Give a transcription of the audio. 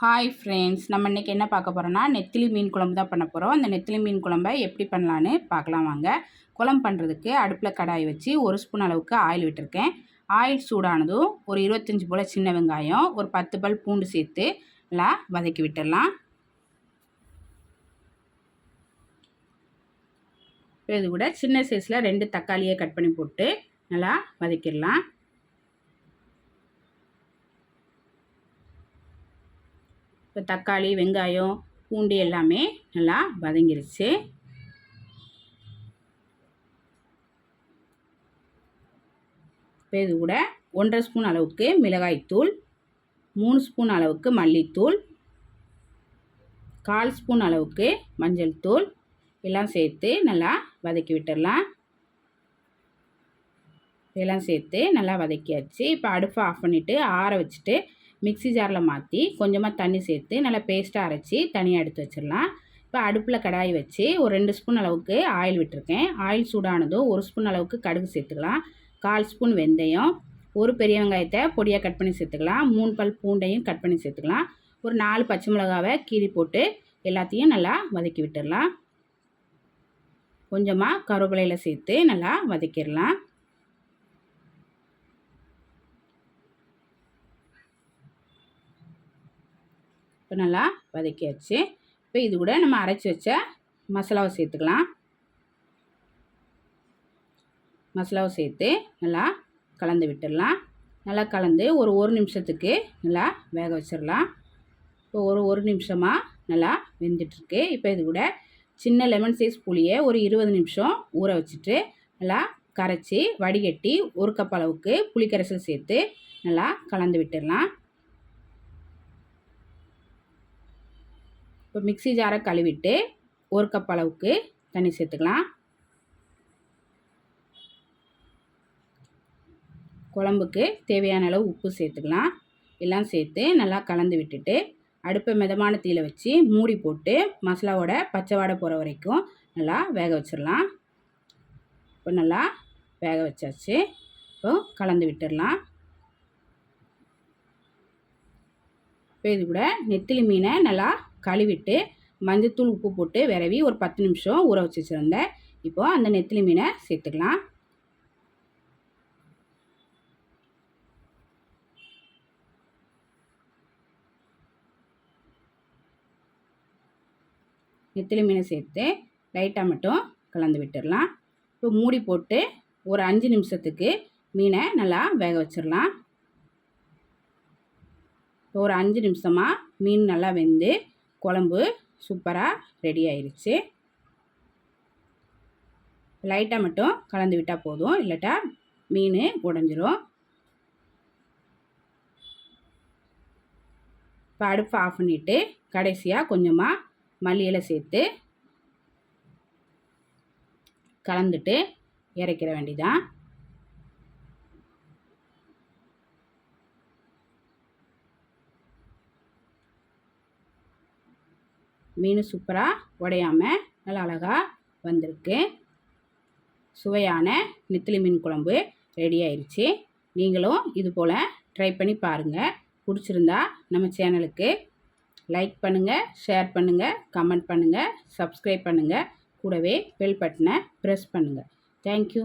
Hi friends நம்ம இன்றைக்கி என்ன பார்க்க போகிறோன்னா நெத்திலி மீன் குழம்பு தான் பண்ண போகிறோம் அந்த நெத்திலி மீன் குழம்பை எப்படி பண்ணலான்னு பார்க்கலாம் வாங்க. குழம்பு பண்ணுறதுக்கு அடுப்பில் கடாய் வச்சு ஒரு ஸ்பூன் அளவுக்கு ஆயில் விட்டுருக்கேன். ஆயில் சூடானதும் ஒரு இருபத்தஞ்சி போல் சின்ன வெங்காயம் ஒரு பத்து பல் பூண்டு சேர்த்து நல்லா வதக்கி விட்டுடலாம். இது கூட சின்ன சைஸில் ரெண்டு தக்காளியை கட் பண்ணி போட்டு நல்லா வதக்கிடலாம். இப்போ தக்காளி வெங்காயம் பூண்டு எல்லாமே நல்லா வதங்கிருச்சு. இப்போ இது கூட ஒன்றரை ஸ்பூன் அளவுக்கு மிளகாய்த்தூள் மூணு ஸ்பூன் அளவுக்கு மல்லித்தூள் கால் ஸ்பூன் அளவுக்கு மஞ்சள் தூள் எல்லாம் சேர்த்து நல்லா வதக்கி விட்டுடலாம். இதெல்லாம் சேர்த்து நல்லா வதக்கியாச்சு. இப்போ அடுப்பை ஆஃப் பண்ணிவிட்டு ஆற வச்சுட்டு மிக்சி ஜாரில் மாற்றி கொஞ்சமாக தண்ணி சேர்த்து நல்லா பேஸ்ட்டாக அரைச்சி தனியாக எடுத்து வச்சிடலாம். இப்போ அடுப்பில் கடாய் வச்சு ஒரு ரெண்டு ஸ்பூன் அளவுக்கு ஆயில் விட்டுருக்கேன். ஆயில் சூடானதும் ஒரு ஸ்பூன் அளவுக்கு கடுகு சேர்த்துக்கலாம். கால் ஸ்பூன் வெந்தயம் ஒரு பெரிய வெங்காயத்தை பொடியாக கட் பண்ணி சேர்த்துக்கலாம். மூணு பல் பூண்டையும் கட் பண்ணி சேர்த்துக்கலாம். ஒரு நாலு பச்சை மிளகாவை கீறி போட்டு எல்லாத்தையும் நல்லா வதக்கி விட்டுடலாம். கொஞ்சமாக கருவேப்பிலையில் சேர்த்து நல்லா வதக்கிடலாம். இப்போ நல்லா வதக்கியாச்சு. இப்போ இது கூட நம்ம அரைச்சி வச்ச மசாலாவை சேர்த்துக்கலாம். மசாலாவை சேர்த்து நல்லா கலந்து விட்டுடலாம். நல்லா கலந்து ஒரு ஒரு நிமிஷத்துக்கு நல்லா வேக வச்சிடலாம். இப்போ ஒரு ஒரு நிமிஷமாக நல்லா வெந்துட்டுருக்கு. இப்போ இது கூட சின்ன லெமன் சைஸ் புளியை ஒரு இருபது நிமிஷம் ஊற வச்சுட்டு நல்லா கரைச்சி வடிகட்டி ஒரு கப் அளவுக்கு புளிக்கரைசல் சேர்த்து நல்லா கலந்து விட்டுடலாம். இப்போ மிக்சி ஜாரை கழுவிட்டு ஒரு கப் அளவுக்கு தண்ணி சேர்த்துக்கலாம். குழம்புக்கு தேவையான அளவு உப்பு சேர்த்துக்கலாம். எல்லாம் சேர்த்து நல்லா கலந்து விட்டுட்டு அடுப்பை மிதமான தீயில் வச்சு மூடி போட்டு மசாலாவோட பச்சை வாடை போகிற வரைக்கும் நல்லா வேக வச்சிடலாம். இப்போ நல்லா வேக வச்சாச்சு. இப்போ கலந்து விட்டுடலாம். இப்போ இது கூட நெத்திலி மீனை நல்லா கழுவிட்டு மஞ்சத்தூள் உப்பு போட்டு விரவி ஒரு பத்து நிமிஷம் ஊற வச்சு வச்சுருந்தேன். இப்போது அந்த நெத்திலி மீனை சேர்த்துக்கலாம். நெத்திலி மீனை சேர்த்து லைட்டாக மட்டும் கலந்து விட்டுடலாம். இப்போ மூடி போட்டு ஒரு அஞ்சு நிமிஷத்துக்கு மீனை நல்லா வேக வச்சிடலாம். ஒரு அஞ்சு நிமிஷமாக மீன் நல்லா வெந்து குழம்பு சூப்பராக ரெடி ஆயிடுச்சு லைட்டாக மட்டும் கலந்து விட்டால் போதும் இல்லாட்டா மீன் உடஞ்சிரும். இப்போ அடுப்பை ஆஃப் பண்ணிவிட்டு கடைசியாக கொஞ்சமாக மல்லியில் சேர்த்து கலந்துட்டு இறக்கிற வேண்டிதான். மீன் சூப்பராக உடையாமல் நல்லா அழகாக வந்திருக்கு. சுவையான நெத்திலி மீன் குழம்பு ரெடி ஆயிடுச்சு நீங்களும் இது போல் ட்ரை பண்ணி பாருங்கள் பிடிச்சிருந்தா நம்ம சேனலுக்கு லைக் பண்ணுங்கள் ஷேர் பண்ணுங்கள் கமெண்ட் பண்ணுங்கள் சப்ஸ்கிரைப் பண்ணுங்கள் கூடவே பெல் பட்டனை ப்ரெஸ் பண்ணுங்கள் தேங்க்யூ